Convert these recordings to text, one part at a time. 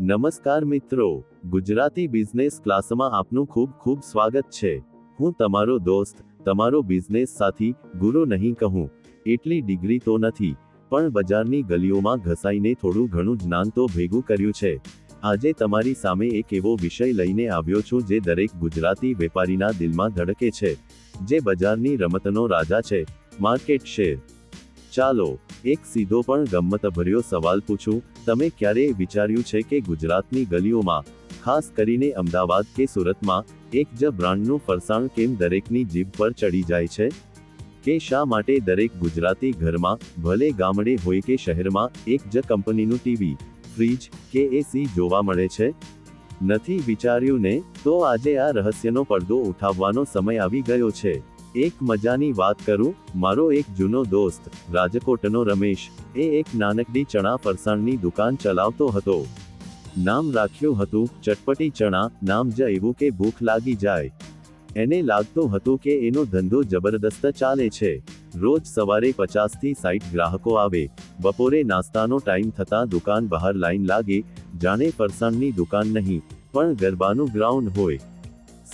નમસ્કાર મિત્રો, ગુજરાતી બિઝનેસ ક્લાસમાં આપનું ખૂબ ખૂબ સ્વાગત છે. હું તમારો દોસ્ત, તમારો બિઝનેસ સાથી, ગુરુ નહીં કહું. એટલી ડિગ્રી તો નથી, પણ બજારની ગલીઓમાં ઘસાઈને થોડું ઘણું જ્ઞાન તો ભેગું કર્યું છે. આજે તમારી સામે એક એવો વિષય લઈને આવ્યો છું જે દરેક ગુજરાતી વેપારીના દિલમાં ધડકે છે. જે બજારની રમતનો રાજા છે, માર્કેટ શેર. ચાલો, એક સીધો પણ ગમ્મતભર્યો સવાલ પૂછું, તમે ક્યારેય વિચાર્યું છે કે ગુજરાતની ગલીઓમાં, ખાસ કરીને અમદાવાદ કે સુરતમાં, એક જ બ્રાન્ડનું ફરસાણ કેમ દરેકની જીભ પર ચડી જાય છે? કે શા માટે દરેક ગુજરાતી ઘરમાં, ભલે ગામડે હોય કે શહેરમાં, એક જ કંપનીનું ટીવી, ફ્રીજ, કે એસી જોવા મળે છે? નથી વિચાર્યું ને? તો આજે આ રહસ્યનો પડદો ઉઠાવવાનો સમય આવી ગયો છે. એક મજાની વાત કરું, મારો એક જૂનો દોસ્ત, રાજકોટનો રમેશ, એ એક નાનકડી ચણા ફરસાણની દુકાન ચલાવતો હતો. નામ રાખ્યું હતું, ચટપટી ચણા, નામ જ એવું કે ભૂખ લાગી જાય. એને લાગતું હતું કે એનો ધંધો જબરદસ્ત ચાલે છે. રોજ સવારે પચાસથી સાઠ ગ્રાહકો આવે. બપોરે નાસ્તાનો ટાઈમ થતાં દુકાન બહાર લાઈન લાગે, જાણે ફરસાણની દુકાન નહીં, પણ ગરબાનું ગ્રાઉન્ડ હોય.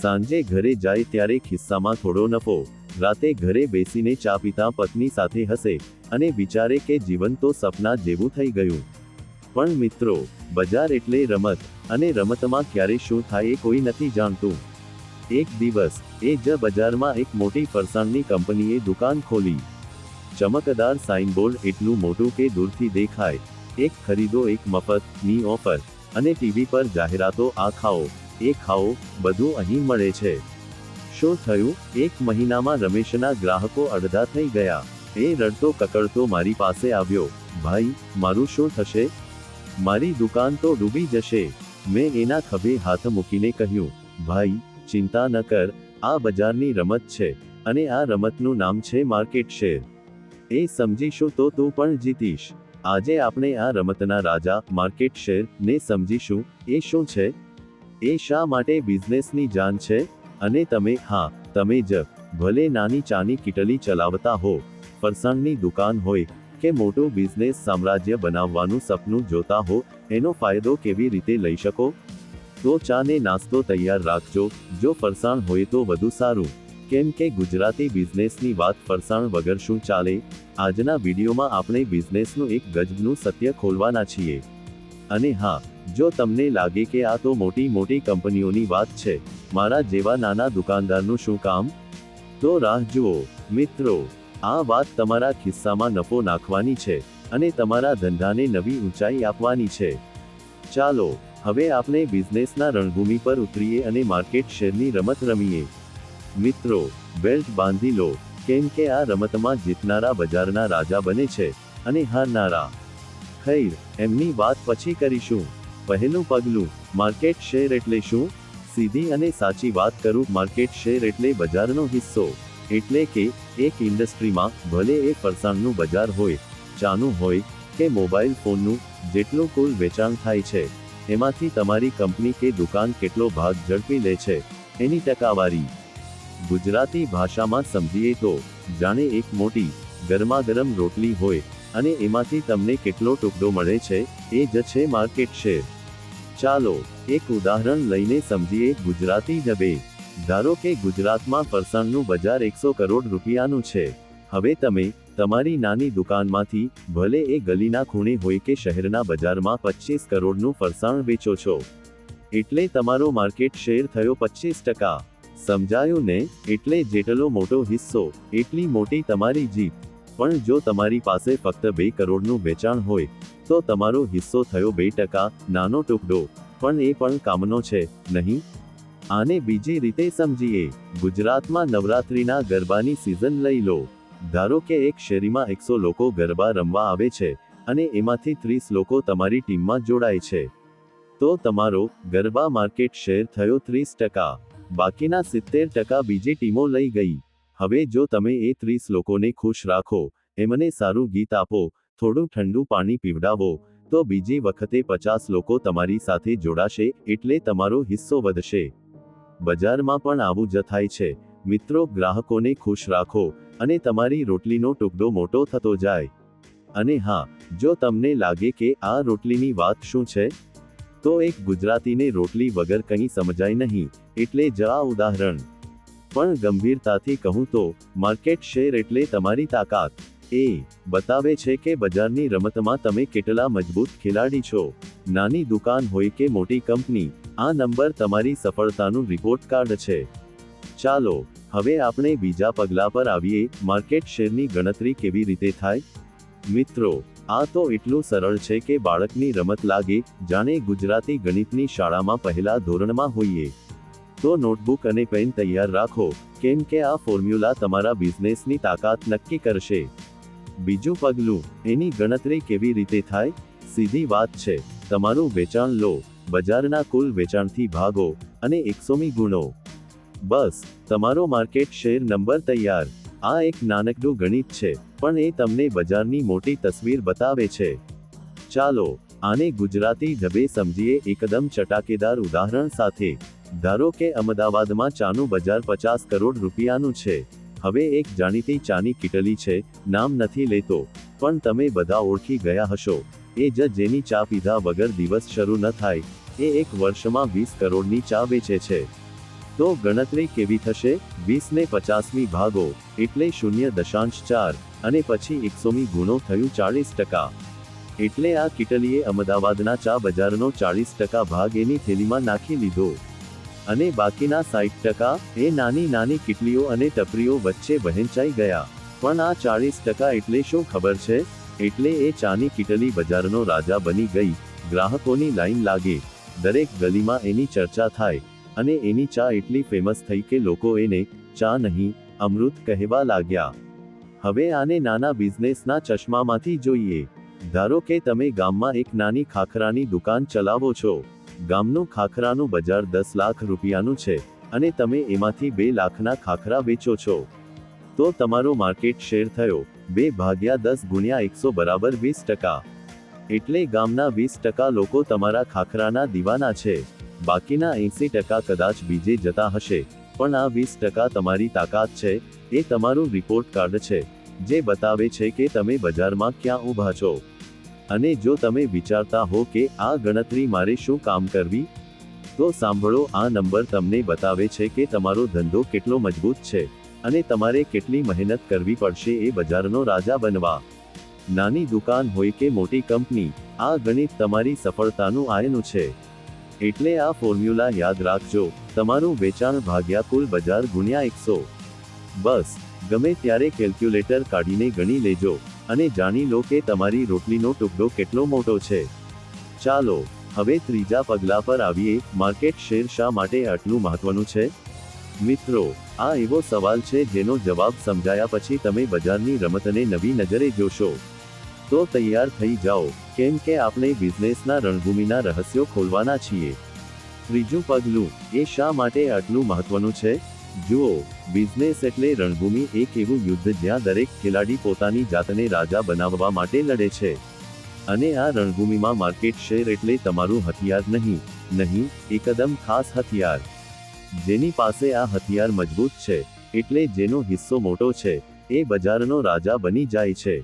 સાંજે ઘરે જાય ત્યારે ખિસ્સામાં થોડો નફો. રાતે ઘરે બેસીને ચા પીતા પત્ની સાથે હશે અને વિચારે કે જીવન તો સપના જેવું થઈ ગયું. પણ મિત્રો, બજાર એટલે રમત અને રમતમાં ક્યારે શું થાય એ કોઈ નથી જાણતું. એક દિવસ, એ જ બજારમાં એક મોટી ફરસાણની કંપનીએ દુકાન ખોલી. ચમકદાર સાઇનબોર્ડ એટલું મોટું કે દૂરથી દેખાય. એક ખરીદો, એક મફતની ઓફર અને ટીવી પર જાહેરાતો આ ખાઓ. એ ખાઓ, બધું અહીં મળે છે. શું થયું? એક મહિનામાં રમેશના ગ્રાહકો અડધા થઈ ગયા. એ રડતો કકડતો મારી પાસે આવ્યો. ભાઈ, મારું શું થશે? મારી દુકાન તો ડૂબી જશે. મેં એના ખભે હાથ મૂકીને કહ્યું, ભાઈ, ચિંતા ન કર. આ બજારની રમત છે અને આ રમતનું નામ છે માર્કેટ શેર. એ સમજીશું તો તું પણ જીતીશ. આજે આપણે આ રમતના રાજા, માર્કેટ શેર ને સમજીશું. એ શું છે? એ શા માટે બિઝનેસની જાન છે? અને તમે, હા, તમે જ, ભલે નાની ચાની કિટલી ચલાવતા હો, ફરસાણની દુકાન હોય, કે મોટું બિઝનેસ સામ્રાજ્ય બનાવવાનું સપનું જોતા હો, એનો ફાયદો કેવી રીતે લઈ શકો? તો ચાને નાસ્તો તૈયાર રાખજો, જો ફરસાણ હોય તો વધુ સારું. કેમ કે ગુજરાતી બિઝનેસની વાત ફરસાણ વગર શું ચાલે? આજના વિડીયોમાં આપણે બિઝનેસનું એક ગજબનું સત્ય ખોલવાના છીએ. અને હા જો તમને લાગે કે આ તો મોટી મોટી કંપનીઓની વાત છે, મારા જેવા નાના દુકાનદારનું શું કામ? તો રાહ જુઓ, મિત્રો, આ વાત તમારા ખિસ્સામાં નફો નાખવાની છે, અને તમારા ધંધાને નવી ઊંચાઈ આપવાની છે. ચાલો, હવે આપણે બિઝનેસના રણભૂમિ પર ઉતરીએ અને માર્કેટ શેરની રમત રમીએ. મિત્રો, બેલ્ટ બાંધી લો, કેમ કે આ રમતમાં જીતનારા બજારના રાજા બને છે, અને હારનારા. ખૈર, એમની વાત પછી કરીશું. પહેલું પગલું માર્કેટ શેર એટલે શું? સીધી અને સાચી વાત કરું માર્કેટ શેર એટલે બજારનો હિસ્સો. એટલે કે, એક ઇન્ડસ્ટ્રીમાં, ભલે એ ફરસાણનું બજાર હોય, ચાનું હોય, કે મોબાઈલ ફોનનું, જેટલું કુલ વેચાણ થાય છે. એમાંથી તમારી કંપની કે દુકાન કેટલો ભાગ ઝડપી લે છે. એની ટકાવારી. ગુજરાતી ભાષામાં સમજીએ તો, જાણે એક મોટી, ગરમાગરમ રોટલી હોય, અને એમાંથી તમને કેટલો ટુકડો મળે છે? એ જ છે માર્કેટ શેર ચાલો, એક ઉદાહરણ લઈને સમજીએ ગુજરાતી ઢબે. ધારો કે ગુજરાતમાં ફરસાણનું બજાર એકસો કરોડ રૂપિયાનું છે. હવે તમે, તમારી નાની દુકાનમાંથી, ભલે એ ગલીના ખૂણે હોય કે શહેરના બજારમાં પચીસ કરોડનું ફરસાણ વેચો છો. એટલે તમારો માર્કેટ શેર થયો પચીસ ટકા. સમજાયું ને? એટલે જેટલો મોટો હિસ્સો, એટલી મોટી તમારી જીત. પણ જો તમારી પાસે ફક્ત બે કરોડનું વેચાણ હોય તો તમારો હિસ્સો થયો બે ટકા, નાનો ટુકડો પણ એ પણ કામનો છે, નહીં? આને બીજી રીતે સમજીએ. ગુજરાતમાં નવરાત્રિના ગરબાની સિઝન લઈ લો. ધારો કે એક શેરીમાં એકસો લોકો ગરબા રમવા આવે છે, અને એમાંથી ત્રીસ લોકો તમારી ટીમમાં જોડાય છે. તો તમારો ગરબા માર્કેટ શેર થયો ત્રીસ ટકા. બાકીના સિત્તેર ટકા બીજી ટીમો લઈ ગઈ. હવે જો તમે એ ત્રીસ લોકોને ખુશ રાખો, એમને સારું ગીત આપો થોડું ઠંડુ પાણી પીવડાવો, તો બીજી વખતે પચાસ લોકો તમારી સાથે જોડાશે એટલે તમારો હિસ્સો વધશે. બજારમાં પણ આવું જ થાય છે. મિત્રો, ગ્રાહકોને ખુશ રાખો અને તમારી રોટલીનો ટુકડો મોટો થતો જાય. અને હા, જો તમને લાગે કે આ રોટલીની વાત શું છે? તો એક ગુજરાતીને રોટલી વગર કંઈ સમજાય નહીં, એટલે જ આ ઉદાહરણ. પણ ગંભીરતાથી કહું તો, માર્કેટ શેર એટલે તમારી તાકાત. એ, બતાવે છે કે બજારની રમતમાં તમે કેટલા મજબૂત ખેલાડી છો. નાની દુકાન હોય કે મોટી કંપની, આ નંબર તમારી સફળતાનું રિપોર્ટ કાર્ડ છે. ચાલો, હવે આપણે બીજા પગલા પર આવીએ માર્કેટ શેરની ગણતરી કેવી રીતે થાય? મિત્રો, આ તો એટલું સરળ છે કે બાળકની રમત લાગે, જાણે ગુજરાતી ગણિતની શાળામાં પહેલા ધોરણમાં હોઈએ. તો નોટબુક અને પેન તૈયાર રાખો, કેમ કે આ ફોર્મ્યુલા તમારા બિઝનેસની તાકાત નક્કી કરશે. બીજું પગલું એની ગણતરી કેવી રીતે થાય? સીધી વાત છે. તમારું વેચાણ લો. બજારના કુલ વેચાણથી ભાગો અને એકસોમી ગુણો. બસ, તમારો માર્કેટ શેર નંબર તૈયાર. આ એક નાનકડું ગણિત છે, પણ એ તમને બજારની મોટી તસવીર બતાવે છે. ચાલો, આને ગુજરાતી ઢબે સમજીએ એકદમ ચટાકેદાર ઉદાહરણ સાથે. ધારો કે અમદાવાદમાં ચાનું બજાર પચાસ કરોડ રૂપિયાનું છે. હવે એક જાણીતી ચાની કિટલી છે, નામ નથી લેતો, પણ તમે બધા ઓળખી ગયા હશો. એ જ જેની ચા પીધા વગર દિવસ શરૂ ન થાય, એ એક વર્ષમાં વીસ કરોડની ચા વેચે છે. તો ગણતરી કેવી થશે? વીસ ને પચાસમી ભાગો, એટલે શૂન્ય દશાંશ ચાર, અને પછી એકસોમી ગુણો થયું ચાળીસ ટકા. એટલે આ કિટલીએ અમદાવાદના ચા બજારનો ચાળીસ ટકા ભાગ એની થેલીમાં નાખી લીધો. અને બાકીના સાઠ ટકા એ નાની નાની કિટલીઓ અને ટપરીઓ વચ્ચે વહેંચાઈ ગયા. પણ આ ચાળીસ ટકા એટલે શું ખબર છે? એટલે એ ચાની કિટલી બજારનો રાજા બની ગઈ. ગ્રાહકોની લાઈન લાગે. દરેક ગલીમાં એની ચર્ચા થાય. અને એની ચા એટલી ફેમસ થઈ કે લોકો એને ચા નહીં, અમૃત કહેવા લાગ્યા. હવે આને નાના બિઝનેસના ચશ્મામાંથી જોઈએ. ધારો કે તમે ગામમાં એક નાની ખાખરાની દુકાન ચલાવો છો. ગામનું ખાખરાનું બજાર દસ લાખ રૂપિયાનું છે અને તમે એમાંથી બે લાખના ખાખરા વેચો છો. તો તમારો માર્કેટ શેર થયો, બે ભાગ્યા દસ ગુણ્યા એકસો બરાબર વીસ ટકા. એટલે ગામના વીસ ટકા લોકો તમારા ખાખરાના દીવાના છે. બાકીના એંસી ટકા કદાચ બીજે જતા હશે, પણ આ વીસ ટકા તમારી તાકાત છે, એ તમારું રિપોર્ટ કાર્ડ છે, જે બતાવે છે કે તમે બજારમાં ક્યાં ઊભા છો. અને જો તમે વિચારતા હો કે આ ગણતરી મારે શું કામ કરવી, તો સાંભળો, આ નંબર તમને બતાવે છે કે તમારો ધંધો કેટલો મજબૂત છે અને તમારે કેટલી મહેનત કરવી પડશે એ બજારનો રાજા બનવા. નાની દુકાન હોય કે મોટી કંપની, આ ગણિત તમારી સફળતાનું આયનું છે. એટલે આ ફોર્મ્યુલા યાદ રાખજો, તમારું વેચાણ ભાગ્યા કુલ બજાર ગુણ્યા એકસો. બસ, ગમે ત્યારે કેલ્ક્યુલેટર કાઢીને ગણી લેજો. અને જાણી લો કે તમારી રોટલીનો ટુકડો કેટલો મોટો છે. ચાલો, હવે ત્રીજા પગલા પર આવીએ, માર્કેટ શેર શા માટે આટલું મહત્વનું છે? મિત્રો, આ એવો સવાલ છે જેનો જવાબ સમજાયા પછી તમે બજારની રમતને નવી નજરે જોશો. તો તૈયાર થઈ જાઓ, કેમ કે આપણે બિઝનેસના રણભૂમિના રહસ્યો ખોલવાના છીએ. ત્રીજું પગલું, એ શા માટે આટલું મહત્વનું છે? જુઓ બિઝનેસ એટલે રણભૂમિ એક એવું યુદ્ધ જ્યાં દરેક ખેલાડી પોતાની જાતને રાજા બનાવવા માટે લડે છે. અને આ રણભૂમિમાં માર્કેટ શેર એટલે તમારું હથિયાર નહીં નહીં, એકદમ ખાસ હથિયાર. જેની પાસે આ હથિયાર મજબૂત છે, એટલે જેનો હિસ્સો મોટો છે, એ બજારનો રાજા બની જાય છે.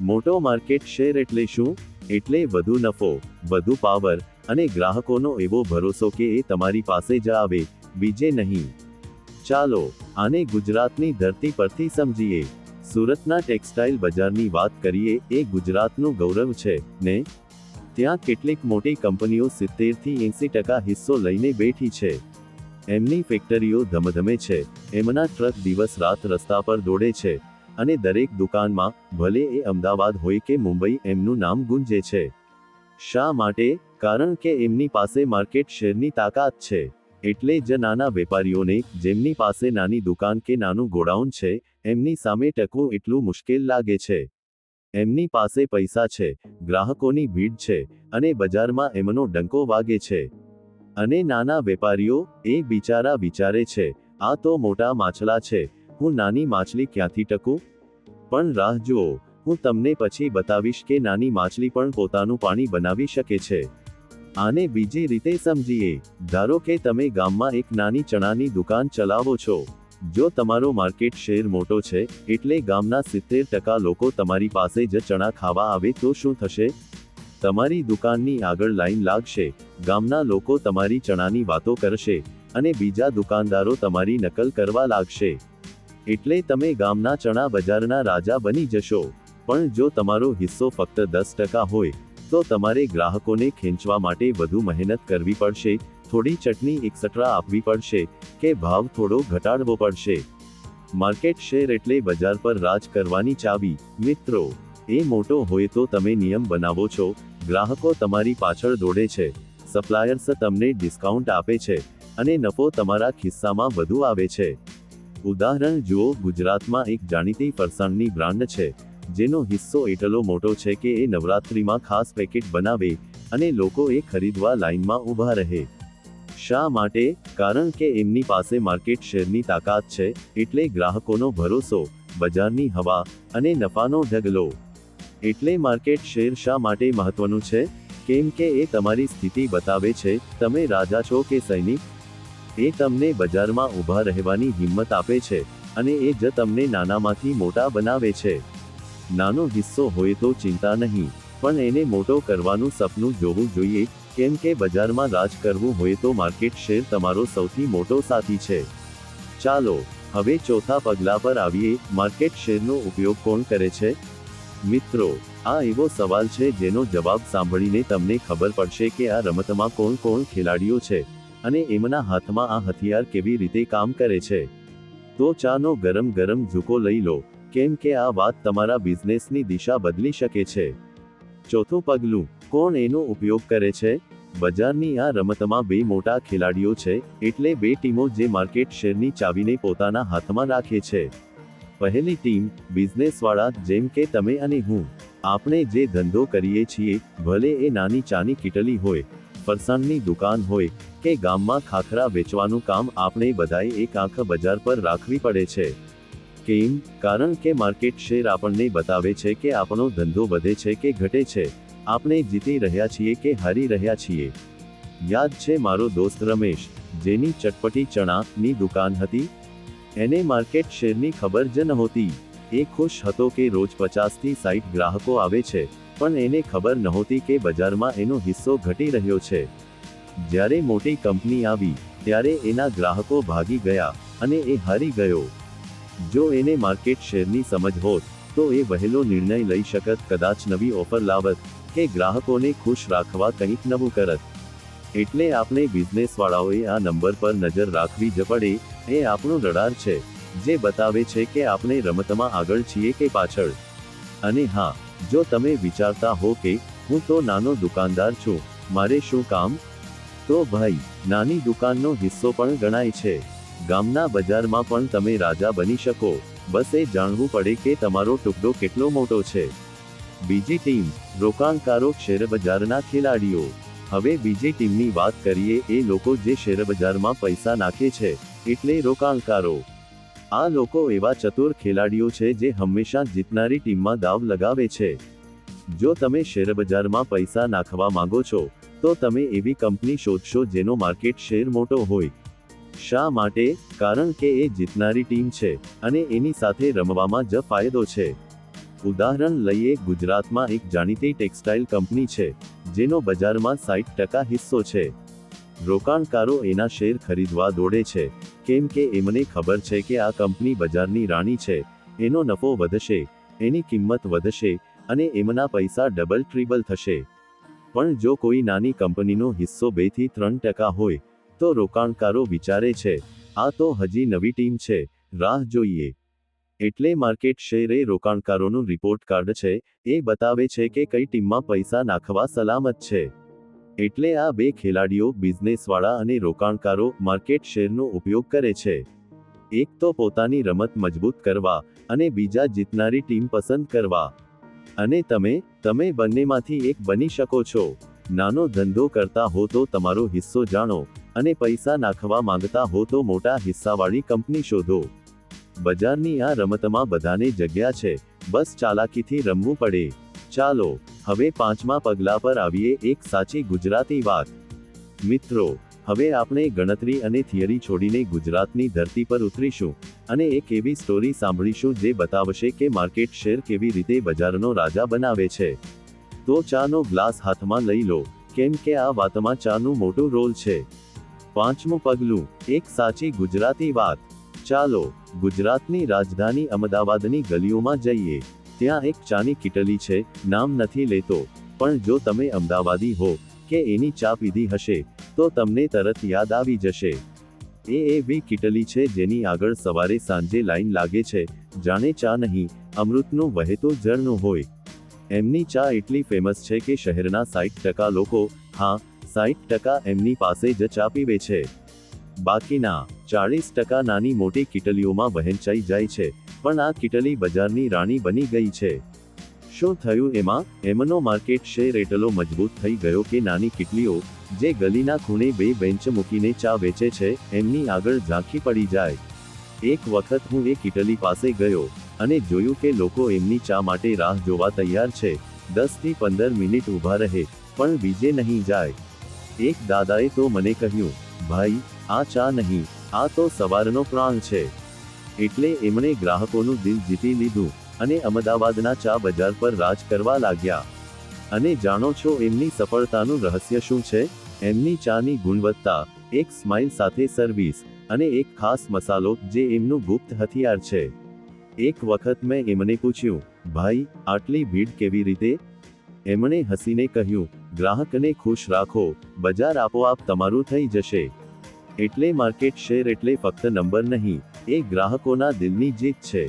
મોટો માર્કેટ શેર એટલે શું? એટલે વધુ નફો, વધુ પાવર અને ગ્રાહકોનો એવો ભરોસો કે એ તમારી પાસે જ આવે, બીજે નહીં. ચાલો, આને ગુજરાતની ધરતી પરથી સમજીએ. સુરતના ટેક્સટાઇલ બજારની વાત કરીએ, એ ગુજરાતનું ગૌરવ છે, ને? ત્યાં કેટલીક મોટી કંપનીઓ સિત્તેરથી એંસી ટકા હિસ્સો લઈને બેઠી છે. એમની ફેક્ટરીઓ ધમધમે છે, એમના ટ્રક દિવસ રાત રસ્તા પર દોડે છે, અને દરેક દુકાનમાં, ભલે એ અમદાવાદ હોય કે મુંબઈ, એમનું નામ ગુંજે છે. શા માટે? કારણ કે એમની પાસે માર્કેટ શેરની તાકાત છે. એટલે જ નાના વેપારીઓને, જેમની પાસે નાની દુકાન કે નાનું ગોડાઉન છે, એમની સામે ટકવું એટલું મુશ્કેલ લાગે છે. એમની પાસે પૈસા છે, ગ્રાહકોની ભીડ છે, અને બજારમાં એમનો ડંકો વાગે છે. અને નાના વેપારીઓ, એ બિચારા વિચારે છે, આ તો મોટા માછલા છે, હું નાની માછલી ક્યાંથી ટકું? પણ રાહ જુઓ, હું તમને પછી બતાવીશ કે નાની માછલી પણ પોતાનું પાણી બનાવી શકે છે. આને બીજી રીતે સમજીએ. ધારો કે તમે ગામમાં એક નાની ચણાની દુકાન ચલાવો છો. જો તમારો માર્કેટ શેર મોટો છે, એટલે ગામના સિત્તેર ટકા લોકો તમારી પાસે જ ચણા ખાવા આવે તો શું થશે? તમારી દુકાનની આગળ લાઈન લાગશે. ગામના લોકો તમારી ચણાની વાતો કરશે અને બીજા દુકાનદારો તમારી નકલ કરવા લાગશે. એટલે તમે ગામના ચણા બજારના રાજા બની જશો. પણ જો તમારો હિસ્સો ફક્ત દસ ટકા હોય તો તમારે ગ્રાહકોને ખેંચવા માટે વધુ મહેનત કરવી પડશે, થોડી ચટણી એક્સટ્રા આપવી પડશે, કે ભાવ થોડો ઘટાડવો પડશે. માર્કેટ શેર એટલે બજાર પર રાજ કરવાની ચાવી, મિત્રો. એ મોટો હોય તો તમે નિયમ બનાવો છો, ગ્રાહકો તમારી પાછળ દોડે છે. સપ્લાયર્સ તમને ડિસ્કાઉન્ટ આપે છે, અને નફો તમારા ખિસ્સામાં વધુ આવે છે. ઉદાહરણ જુઓ, ગુજરાતમાં એક જાણીતી ફરસાણની બ્રાન્ડ છે. જેનો હિસ્સો એટલો મોટો છે કે એ નવરાત્રિમાં ખાસ પેકેટ બનાવે અને લોકો એ ખરીદવા લાઇનમાં ઊભા રહે. શા માટે? કારણ કે એમની પાસે માર્કેટ શેરની તાકાત છે, એટલે ગ્રાહકોનો ભરોસો, બજારની હવા અને નફાનો ઢગલો એટલે માર્કેટ શેર શા માટે મહત્વનું છે? કેમ કે એ તમારી સ્થિતિ બતાવે છે, તમે રાજા છો કે સૈનિક? એ તમને બજારમાં ઊભા રહેવાની હિંમત આપે છે અને એ જ તમને નાનામાંથી મોટા બનાવે છે. નાનો હિસ્સો હોય તો ચિંતા નહીં, પણ એને મોટો કરવાનું સપનું જોવું જોઈએ, કેમ કે બજારમાં રાજ કરવું હોય તો માર્કેટ શેર તમારો સૌથી મોટો સાથી છે. ચાલો, હવે ચોથા પગલા પર આવીએ, માર્કેટ શેરનો ઉપયોગ કોણ કરે છે? મિત્રો, આ એવો સવાલ છે જેનો જવાબ સાંભળીને તમને ખબર પડશે કે આ રમતમાં કોણ કોણ ખેલાડીઓ છે, અને એમના હાથમાં આ હથિયાર કેવી રીતે કામ કરે છે. તો ચાનો ગરમ ગરમ ઝુકો લઈ લો. કેમ કે આ વાત તમારા બિઝનેસની દિશા બદલી શકે છે. ચોથું પગલું, કોણ એનો ઉપયોગ કરે છે? બજારની આ રમતમાં બે મોટા ખેલાડીઓ છે, એટલે બે ટીમો જે માર્કેટ શેરની ચાવીને પોતાના હાથમાં રાખે છે. પહેલી ટીમ, બિઝનેસવાળા, જેમ કે તમે અને હું. આપણે જે ધંધો કરીએ છીએ, ભલે એ નાની ચાની કીટલી હોય, ફરસાણની દુકાન હોય, કે ગામમાં ખાખરા વેચવાનું કામ આપણે બધાએ એક આંખ બજાર પર રાખવી પડે છે. કેમ? કારણ કે માર્કેટ શેર આપણને બતાવે છે કે આપણો ધંધો વધે છે કે ઘટે છે. આપણે જીતી રહ્યા છીએ કે હારી રહ્યા છીએ. યાદ છે મારો દોસ્ત રમેશ, જેની ચટપટી ચણાની દુકાન હતી? એને માર્કેટ શેરની ખબર જ નહોતી. એ ખુશ હતો કે રોજ પચાસથી સાઠ ગ્રાહકો આવે છે, પણ એને ખબર નહોતી કે બજારમાં એનો હિસ્સો ઘટી રહ્યો છે. જ્યારે મોટી કંપની આવી, ત્યારે એના ગ્રાહકો ભાગી ગયા અને એ હારી ગયો. જો એને માર્કેટ શેરની સમજ હોત, તો એ વહેલો નિર્ણય લઈ શકત, કદાચ નવી ઓફર લાવત કે ગ્રાહકોને ખુશ રાખવા કંઈક નવું કરત. એટલે આપણે બિઝનેસવાળાઓએ આ નંબર પર નજર રાખવી જ પડે, એ આપણું રડાર છે, જે બતાવે છે કે આપણે રમતમાં આગળ છીએ કે પાછળ. અને હા, જો તમે વિચારતા હો કે, હું તો નાનો દુકાનદાર છું, મારે શું કામ? તો ભાઈ, નાની દુકાનનો હિસ્સો પણ ગણાય છે. ગામના બજારમાં પણ તમે રાજા બની શકો. બસ એ જાણવું પડે કે તમારો ટુકડો કેટલો મોટો છે. બીજી ટીમ, રોકાણકારો શેરબજારના ખેલાડીઓ. હવે બીજી ટીમની વાત કરીએ, એ લોકો જે શેરબજારમાં પૈસા નાખે છે, એટલે રોકાણકારો. આ લોકો એવા ચતુર ખેલાડીઓ છે જે હંમેશા જીતનારી ટીમમાં દાવ લગાવે છે. જો તમે શેરબજારમાં પૈસા નાખવા માંગો છો, તો તમે એવી કંપની શોધશો જેનો માર્કેટ શેર મોટો હોય. શા માટે? કારણ કે એ જીતનારી ટીમ છે અને એની સાથે રમવામાં જ ફાયદો છે. ઉદાહરણ લઈએ, ગુજરાતમાં એક જાણીતી ટેક્સટાઇલ કંપની છે, જેનો બજારમાં સાઠ ટકા હિસ્સો છે. રોકાણકારો એના શેર ખરીદવા દોડે છે, કેમ કે એમને ખબર છે કે આ કંપની બજારની રાણી છે, એનો નફો વધશે, એની કિંમત વધશે, અને એમના પૈસા ડબલ, ટ્રિબલ થશે. પણ જો કોઈ નાની કંપનીનો હિસ્સો બેથી ત્રણ ટકા હોય તો રોકાણકારો વિચારે છે, આ તો હજી નવી ટીમ છે, રાહ જોઈએ. એટલે માર્કેટ શેર રોકાણકારોનું રિપોર્ટ કાર્ડ છે, એ બતાવે છે કે કઈ ટીમમાં પૈસા નાખવા સલામત છે. એટલે આ બે ખેલાડીઓ બિઝનેસવાળા અને રોકાણકારો માર્કેટ શેરનો ઉપયોગ કરે છે. એક તો પોતાની રમત મજબૂત કરવા અને બીજા જીતનારી ટીમ પસંદ કરવા. અને તમે તમે બંનેમાંથી એક બની શકો છો. નાનો ધંધો કરતા હો તો તમારો હિસ્સો જાણો. અને પૈસા નાખવા માંગતા હો તો મોટા હિસ્સાવાળી કંપની શોધો. બજારની આ રમતમાં બધાને જગ્યા છે. બસ ચાલાકીથી રમવું પડે. ચાલો, હવે પાંચમા પગલા પર આવીએ એક સાચી ગુજરાતી વાત. મિત્રો, હવે આપણે ગણતરી અને થિયરી છોડીને ગુજરાતની ધરતી પર ઉતરીશું અને એક એવી સ્ટોરી સાંભળીશું જે બતાવશે કે માર્કેટ શેર કેવી રીતે બજારનો રાજા બનાવે છે. તો ચાનો ગ્લાસ હાથમાં લઈ લો. કેમ કે આ વાતમાં ચાનું મોટું રોલ છે. પાંચમું પગલું, એક સાચી ગુજરાતી વાત. ચાલો, ગુજરાતની રાજધાની અમદાવાદની ગલીઓમાં જઈએ. ત્યાં એક ચાની કિટલી છે, નામ નથી લેતો. પણ જો તમે અમદાવાદી હો, કે એની ચા પીધી હશે, તો તમને તરત યાદ આવી જશે. એ એવી કિટલી છે જેની આગળ સવારે સાંજે લાઈન લાગે છે, જાણે ચા નહીં, અમૃતનું વહેતો જળનું હોય. એમની ચા એટલી ફેમસ છે કે શહેરના સાઠ ટકા લોકો, હા સાઠ ટકા એમની પાસે જ ચા પીવે છે. બાકીના ચાળીસ ટકા નાની મોટી કિટલીઓમાં વહેંચાઈ જાય છે, પણ આ કિટલી બજારની રાણી બની ગઈ છે. શું થયું એમાં? એમનો માર્કેટ શેર એટલો મજબૂત થઈ ગયો કે નાની કિટલીઓ, જે ગલીના ખૂણે બે બેન્ચ મૂકીને ચા વેચે છે, એમની આગળ ઝાંખી પડી જાય? એક વખત હું એ કિટલી પાસે ગયો, અને જોયું કે લોકો એમની ચા માટે રાહ જોવા તૈયાર છે. દસથી પંદર મિનિટ ઊભા રહે, પણ બીજે નહીં જાય. એક દાદાએ તો મને કહ્યું, ભાઈ, આ ચા નહીં, આ તો સવારનો પ્રાણ છે. એટલે એમણે ગ્રાહકોનું દિલ જીતી લીધું અને અમદાવાદના ચા બજાર પર રાજ કરવા લાગ્યા. અને જાણો છો એમની સફળતાનું રહસ્ય શું છે? એમની ચાની ગુણવત્તા, એક સ્માઇલ સાથે સર્વિસ અને એક ખાસ મસાલો જે એમનું ગુપ્ત હથિયાર છે. એક વખત મેં એમને પૂછ્યું, ભાઈ, આટલી ભીડ કેવી રીતે? એમણે હસીને કહ્યું ગ્રાહકને ખુશ રાખો, બજાર આપોઆપ તમારું થઈ જશે. એટલે માર્કેટ શેર એટલે ફક્ત નંબર નહીં, એ ગ્રાહકોના દિલની જીત છે.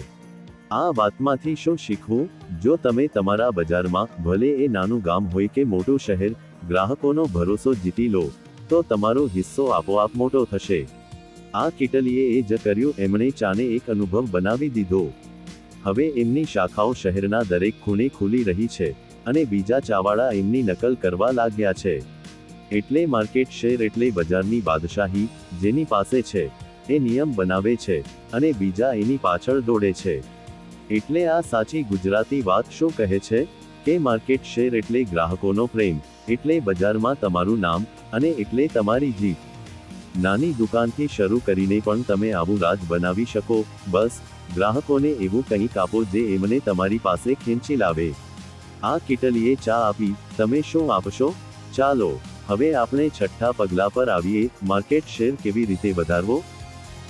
આ વાતમાંથી શું શીખવું? જો તમે તમારા બજારમાં ભલે એ નાનું ગામ હોય કે મોટું શહેર, ગ્રાહકોનો ભરોસો જીતી લો, તો તમારો હિસ્સો આપોઆપ મોટો થશે. આ કિટલીએ એ જ કર્યું, એમણે ચાને એક અનુભવ બનાવી દીધો. હવે એમની શાખાઓ શહેરના દરેક ખૂણે ખુલી રહી છે. અને બીજા ચાવાળા એમની નકલ કરવા લાગ્યા છે. એટલે માર્કેટ શેર એટલે બજારની બાદશાહી, જેની પાસે છે, એ નિયમ બનાવે છે, અને બીજા એની પાછળ દોડે છે. એટલે આ સાચી ગુજરાતી વાત શું કહે છે? કે માર્કેટ શેર એટલે ગ્રાહકોનો પ્રેમ, એટલે બજારમાં તમારું નામ, અને એટલે તમારી જીત. નાની દુકાનથી શરૂ કરીને પણ તમે આવું રાજ બનાવી શકો, બસ, ગ્રાહકોને એવું કંઈક આપો જે એમને તમારી પાસે ખેંચી લાવે. આ કિટલીએ ચા આપી, તમે શું આપશો? ચાલો, હવે આપણે છઠ્ઠા પગલા પર આવીએ, માર્કેટ શેર કેવી રીતે વધારવો?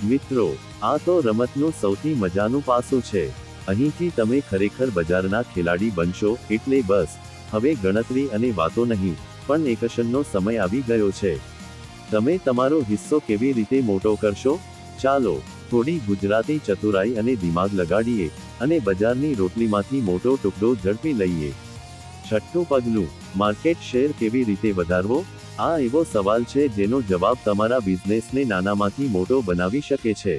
મિત્રો, આ તો રમતનું સૌથી મજાનું પાસું છે. અહીંથી તમે ખરેખર બજારના ખેલાડી બનશો, એટલે બસ. હવે ગણતરી અને વાતો નહીં, પણ એકશનનો સમય આવી ગયો છે. તમે તમારો હિસ્સો કેવી રીતે મોટો કરશો? ચાલો થોડી ગુજરાતી ચતુરાઈ અને દિમાગ લગાડીએ અને બજારની રોટલીમાંથી મોટો ટુકડો ઝડપી લઈએ. છઠ્ઠું પગલું, માર્કેટ શેર કેવી રીતે વધારવો? આ એવો સવાલ છે જેનો જવાબ તમારા બિઝનેસને નાનામાંથી મોટો બનાવી શકે છે.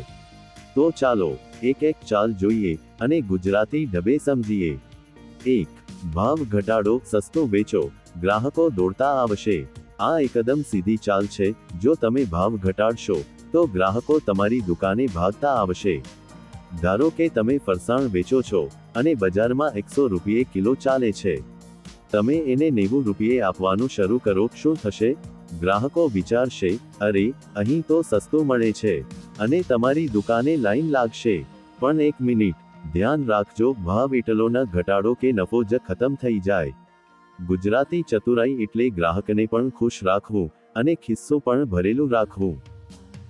તો ચાલો, એક એક ચાલ જોઈએ અને ગુજરાતી ઢબે સમજીએ. એક, ભાવ ઘટાડો, સસ્તો વેચો, ગ્રાહકો દોડતા આવશે. આ એકદમ સીધી ચાલ છે, જો તમે ભાવ ઘટાડશો તો ગ્રાહકો તમારી દુકાને ભાગતા આવશે. ધારો કે તમે ફરસાણ વેચો છો અને બજારમાં એકસો રૂપિયે કિલો ચાલે છે. તમે એને નેવું રૂપિયે આપવાનું શરૂ કરો, શું થશે? ગ્રાહકો વિચારશે, અરે, અહીં તો સસ્તું મળે છે અને તમારી દુકાને લાઈન લાગશે. પણ એક મિનિટ, ધ્યાન રાખજો, ભાવ એટલો ઘટાડો કે નફો જ ખતમ થઈ જાય. ગુજરાતી ચતુરાઈ એટલે ગ્રાહકને પણ ખુશ રાખવું અને ખિસ્સો પણ ભરેલું રાખવું.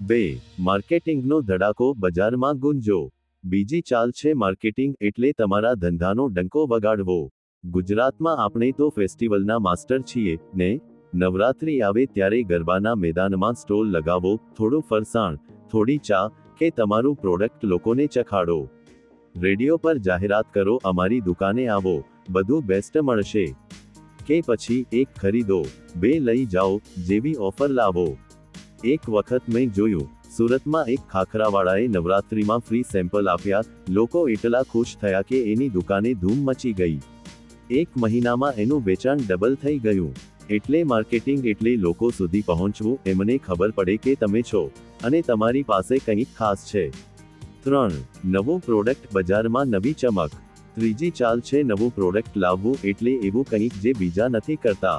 બે, માર્કેટિંગનો ધડાકો બજારમાં ગુંજો. બીજી ચાલ છે માર્કેટિંગ એટલે તમારા ધંધાનો ડંકો વગાડવો. ગુજરાતમાં આપણે તો ફેસ્ટિવલના માસ્ટર છીએ, ને? નવરાત્રી આવે ત્યારે ગરબાના મેદાનમાં સ્ટોલ લગાવો, થોડું ફરસાણ, થોડી ચા, કે તમારું પ્રોડક્ટ લોકોને ચખાડો. રેડિયો પર જાહેરાત કરો, અમારી દુકાને આવો, બધું બેસ્ટ મળશે. કે પછી એક ખરીદો, બે લઈ જાઓ, જેવી ઓફર લાવો. એક વખત મેં જોયું, સુરતમાં એક ખાખરાવાળાએ નવરાત્રિમાં ફ્રી સેમ્પલ આપ્યા, લોકો એટલા ખુશ થયા કે એની દુકાને ધૂમ મચી ગઈ. એક મહિનામાં એનું વેચાણ ડબલ થઈ ગયું, એટલે માર્કેટિંગ એટલે લોકો સુધી પહોંચવું, એમને ખબર પડે કે તમે છો, અને તમારી પાસે કંઈક ખાસ છે. ત્રણ, નવું પ્રોડક્ટ બજારમાં નવી ચમક. ત્રીજી ચાલ છે નવું પ્રોડક્ટ લાવવું, એટલે એવું કંઈક જે બીજા નથી કરતા.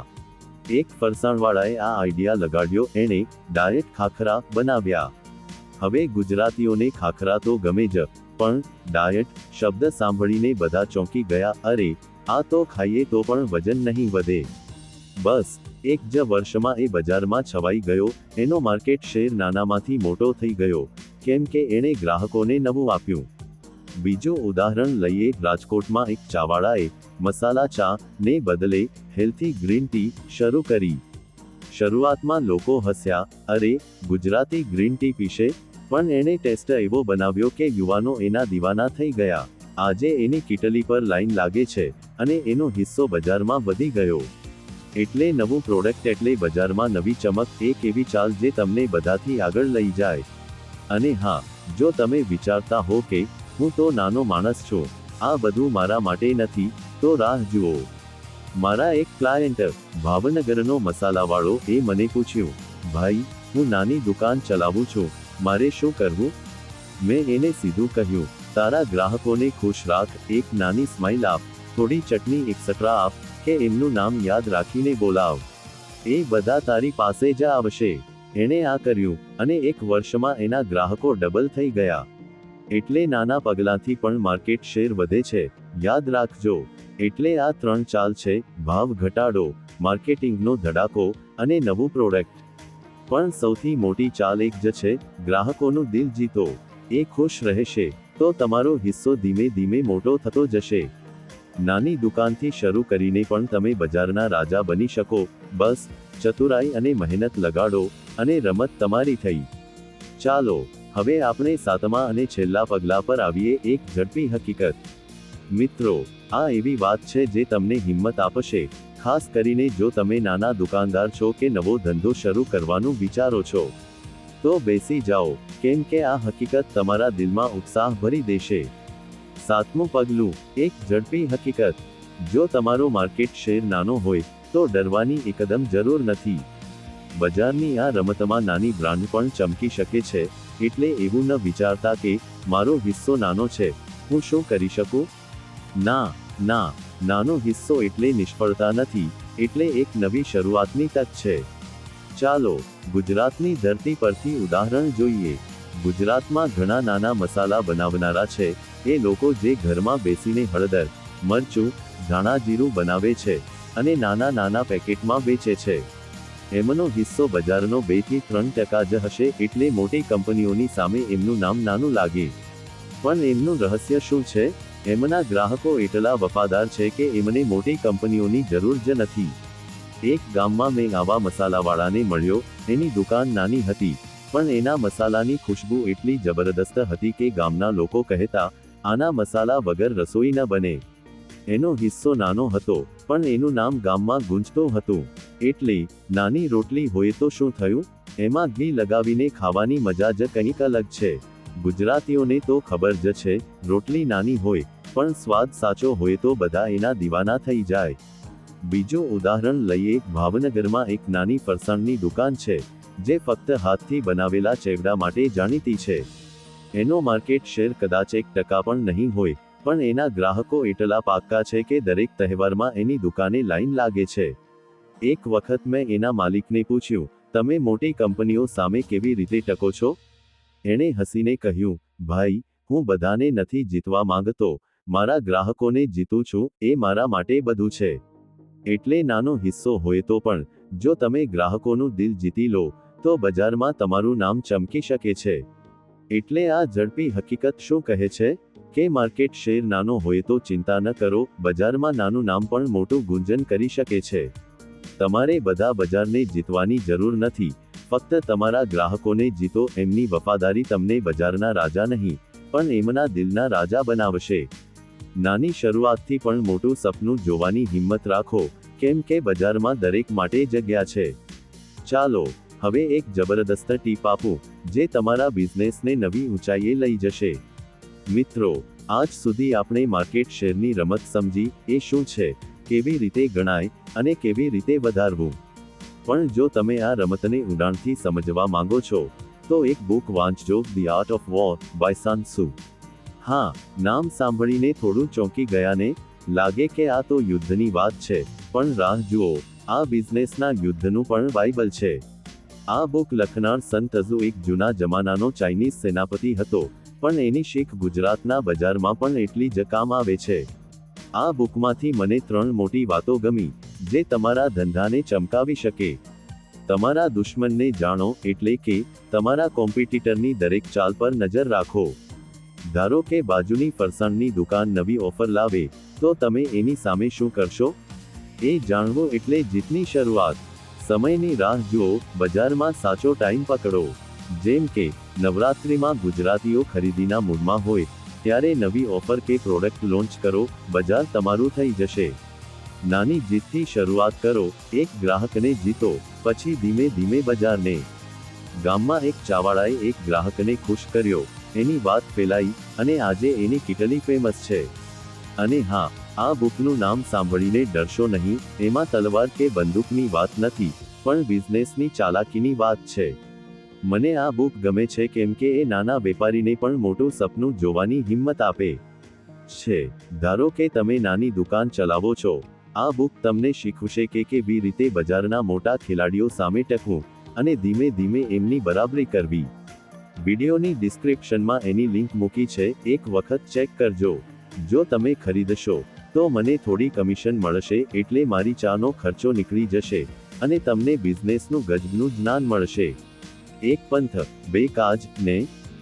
એક ફરસાણવાળાએ આ આઈડિયા લગાડ્યો, એણે ડાયટ ખાખરા બનાવ્યા. હવે ગુજરાતીઓને ખાખરા તો ગમે જ, પણ ડાયટ શબ્દ સાંભળીને બધા ચોંકી ગયા, અરે, આ તો ખાઈએ તો પણ વજન નહીં વધે. બસ, એક જ વર્ષમાં એ બજારમાં છવાઈ ગયો, એનો માર્કેટ શેર નાનામાંથી મોટો થઈ ગયો, કેમ કે એણે ગ્રાહકોને નવું આપ્યું. બીજું ઉદાહરણ લઈએ રાજકોટમાં એક ચાવાળાએ મસાલા ચા ને બદલે હેલ્થી ગ્રીન ટી શરૂ કરી. શરૂઆતમાં લોકો હસ્યા, અરે, ગુજરાતી ગ્રીન ટી પીશે? પણ એણે ટેસ્ટ એવો બનાવ્યો કે યુવાનો એના દીવાના થઈ ગયા. આજે એની કિટલી પર લાઈન લાગે છે અને એનો હિસ્સો બજારમાં વધી ગયો. એટલે નવું પ્રોડક્ટ એટલે બજારમાં નવી ચમક એક એવી ચાલ જે તમને બધાથી આગળ લઈ જાય. અને હા, જો તમે વિચારતા હો કે હું તો નાનો માણસ છું. આ બધું મારા માટે નથી, તો રાહ જુઓ. મારા એક ક્લાયન્ટ ભાવનગરનો મસાલાવાળો, એ મને પૂછ્યું, ભાઈ, હું નાની દુકાન ચલાવું છું, મારે શું કરવું? મેં એને સીધું કહ્યું, તારા ગ્રાહકોને ખુશ રાખ, એક નાની સ્માઇલ આપ, થોડી ચટણી એક્સટ્રા આપ, કે એમનું નામ યાદ રાખીને બોલાવ. એ બધા તારી પાસે જ આવશે. એણે આ કર્યું, અને એક વર્ષમાં એના ગ્રાહકો ડબલ થઈ ગયા. એટલે નાના પગલાંથી પણ માર્કેટ શેર વધે છે. યાદ રાખજો, એટલે આ ત્રણ ચાલ છે, ભાવ ઘટાડો, માર્કેટિંગનો ધડાકો અને નવું પ્રોડક્ટ. પણ સૌથી મોટી ચાલ એક જ છે, ગ્રાહકોનું દિલ જીતો. એ ખુશ રહેશે, તો તમારો હિસ્સો ધીમે ધીમે મોટો થતો જશે. નાની દુકાનથી શરૂ કરીને પણ તમે બજારના રાજા બની શકો. બસ, ચતુરાઈ અને મહેનત લગાડો અને રમત તમારી થઈ. ચાલો હવે આપણે સાતમા અને છેલ્લા પગલા પર આવીએ એક ઝડપી હકીકત. મિત્રો, આ એવી વાત છે જે તમને હિંમત આપશે, ખાસ કરીને જો તમે નાના દુકાનદાર છો કે નવો ધંધો શરૂ કરવાનું વિચારો છો. તો બેસી જાઓ, કેમ કે આ હકીકત તમારા દિલમાં ઉત્સાહ ભરી દેશે. સાતમું પગલું, એક ઝડપી હકીકત. જો તમારો માર્કેટ શેર નાનો હોય, તો ડરવાની એકદમ જરૂર નથી. બજારની આ રમતમાં નાની બ્રાન્ડ પણ ચમકી શકે છે. એટલે એવું ન વિચારતા કે, મારો હિસ્સો નાનો છે, હું શું કરી શકું? ના ના, નાનો હિસ્સો એટલે નિષ્ફળતા નથી, એટલે એક નવી શરૂઆતની તક છે. ચાલો, ગુજરાતની ધરતી પરથી ઉદાહરણ જોઈએ. ગુજરાતમાં ઘણા નાના મસાલા બનાવનારા છે, એ લોકો જે ઘરમાં બેસીને હળદર, મરચું, ધાણા જીરું બનાવે છે, અને નાના નાના પેકેટમાં વેચે છે. એમનો હિસ્સો બજારનો બેથી ત્રણ ટકા જ હશે એટલે મોટી કંપનીઓની સામે એમનું નામ નાનું લાગે. પણ એમનું રહસ્ય શું છે? એમના ગ્રાહકો એટલા વફાદાર છે કે એમને મોટી કંપનીઓની જરૂર જ નથી. એક ગામમાં મેં આવા મસાલાવાળાને મળ્યો, એની દુકાન નાની હતી, પણ એના મસાલાની ખુશ્બુ એટલી જબરદસ્ત હતી કે ગામના લોકો કહેતા, આના મસાલા વગર રસોઈ ન બને. એનો હિસ્સો નાનો હતો, પણ એનું નામ ગામમાં ગુંજતો હતું. એટલે, નાની રોટલી હોય તો શું થયું? એમાં ઘી લગાવીને ખાવાની મજા જ કંઈક અલગ છે. ગુજરાતીઓને તો ખબર જ છે, રોટલી નાની હોય, પણ સ્વાદ સાચો હોય તો બધા એના દીવાના થઈ જાય. બીજું ઉદાહરણ લઈએ, ભાવનગરમાં એક નાની ફરસાણની દુકાન છે, જે ફક્ત હાથથી બનાવેલા ચેવડા માટે જાણીતી છે. એનો માર્કેટ શેર કદાચ એક ટકા પણ નહીં હોય પણ એના ગ્રાહકો એટલા પાક્કા છે કે દરેક તહેવારમાં એની દુકાને લાઈન લાગે છે. એક વખત મેં એના માલિકને પૂછ્યું, તમે મોટી કંપનીઓ સામે કેવી રીતે ટકો છો? એણે હસીને કહ્યું, ભાઈ, હું બધાને નથી જીતવા માંગતો. મારા ગ્રાહકોને જીતું છું, એ મારા માટે બધું છે. એટલે નાનો હિસ્સો હોય તો પણ, જો તમે ગ્રાહકોનું દિલ જીતી લો, તો બજારમાં તમારું નામ ચમકી શકે છે. એટલે આ ઝડપી હકીકત શું કહે છે? કે માર્કેટ શેર નાનો હોય તો ચિંતા ન કરો, બજારમાં નાનું નામ પણ મોટું ગુંજન કરી શકે છે. તમારે બધા બજારને જીતવાની જરૂર નથી, ફક્ત તમારા ગ્રાહકોને જીતો, એમની વફાદારી તમને બજારના રાજા નહીં, પણ એમના દિલના રાજા બનાવશે. નાની શરૂઆતથી પણ મોટું સપનું જોવાની હિંમત રાખો, કેમ કે બજારમાં દરેક માટે જગ્યા છે. ચાલો, હવે એક જબરદસ્ત ટીપ આપું, જે તમારા બિઝનેસને નવી ઊંચાઈએ લઈ જશે. મિત્રો, આજ સુધી આપણે માર્કેટ શેરની રમત સમજી એ શું છે, કેવી રીતે ગણાય અને કેવી રીતે વધારવું. પણ જો તમે આ રમતને ઉડાણથી સમજવા માંગો છો, તો એક book વાંચજો the art of war by Sun Tzu હા, નામ સાંભળીને થોડું ચોંકી ગયાને લાગે કે આ તો યુદ્ધની વાત છે, પણ રાહ જુઓ, આ બિઝનેસના યુદ્ધનું પણ બાઇબલ છે. આ બુક લખનાર સંત હજુ એક જૂના જમાનાનો ચાઇનીઝ સેનાપતિ હતો. પણ એની શીખ ગુજરાતના બજારમાં પણ એટલી જ કામ આવે છે. આ બુકમાંથી મને ત્રણ મોટી વાતો ગમી, જે તમારા ધંધાને ચમકાવી શકે. તમારા દુશ્મનને જાણો એટલે કે તમારા કોમ્પિટિટરની દરેક ચાલ પર નજર રાખો. ધારો કે બાજુની ફરસાણની દુકાન નવી ઓફર લાવે, તો તમે એની સામે શું કરશો? એ જાણવો એટલે જીતની શરૂઆત. સમયની રાહ જુઓ, બજારમાં સાચો ટાઈમ પકડો. જેમ કે, નવરાત્રિમાં ગુજરાતીઓ ખરીદીના મૂડમાં હોય, ત્યારે નવી ઓફર કે પ્રોડક્ટ લોન્ચ કરો, બજાર તમારું થઈ જશે. નાની જીતથી શરૂઆત કરો, એક ગ્રાહકને જીતો, પછી ધીમે ધીમે બજારને. ગામમાં એક ચાવાળાએ એક ગ્રાહકને ખુશ કર્યો, એની વાત ફેલાઈ, અને આજે એની કિટલી ફેમસ છે. અને હા, આ બુકનું નામ સાંભળીને ડરશો નહીં, એમાં તલવાર કે બંદૂકની વાત નથી, પણ બિઝનેસની ચાલાકીની વાત છે. મને આ બુક ગમે છે કેમ કે એ નાના વેપારીને પણ મોટું સપનું જોવાની હિંમત આપે છે. ધારો કે તમે નાની દુકાન ચલાવો છો. આ બુક તમને શીખવશે કે કેવી રીતે બજારના મોટા ખેલાડીઓ સામે ટકવું અને ધીમે ધીમે એમની બરાબરી કરવી. વિડીયોની ડિસ્ક્રિપ્શનમાં એની લિંક મૂકી છે. એક વખત ચેક કરજો. જો તમે ખરીદશો, તો મને થોડી કમિશન મળશે એટલે મારી ચાનો ખર્ચો નીકળી જશે અને તમને બિઝનેસનું ગજબનું જ્ઞાન મળશે. એક પંથ, બે કાજ ને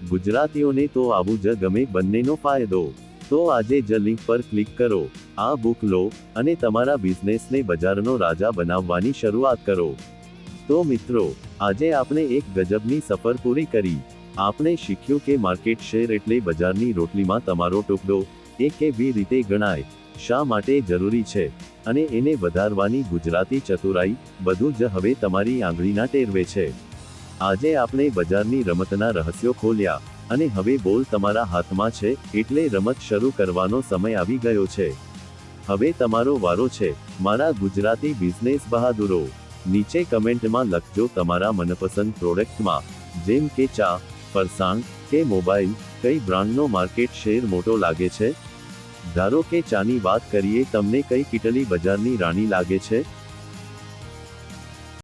ગુજરાતીઓને તો આવું જ ગમે બંનેનો ફાયદો. તો આજે જ લિંક પર ક્લિક કરો, આ બુક લો અને તમારા બિઝનેસને બજારનો રાજા બનાવવાની શરૂઆત કરો. તો મિત્રો, આજે આપણે એક ગજબની સફર પૂરી કરી. આપણે શીખ્યું કે માર્કેટ શેર એટલે બજારની રોટલીમાં તમારો ટુકડો, એ કે બી રીતે ગણાય, શા માટે જરૂરી છે, અને એને વધારવાની ગુજરાતી ચતુરાઈ, બધું જ હવે તમારી આંગળીના ટેરવે છે. આજે આપણે બજારની રમતના રહસ્યો ખોલ્યા અને હવે બોલ તમારા હાથમાં છે એટલે રમત શરૂ કરવાનો સમય આવી ગયો છે. હવે તમારો વારો છે, મારા ગુજરાતી બિઝનેસ બહાદુરો. નીચે કમેન્ટમાં લખજો તમારા મનપસંદ પ્રોડક્ટમાં, જેમ કે ચા, ફરસાણ કે મોબાઈલ, કઈ બ્રાન્ડનો માર્કેટ શેર મોટો લાગે છે? ધારો કે ચાની વાત કરીએ, તમને કઈ કિટલી બજારની રાણી લાગે છે?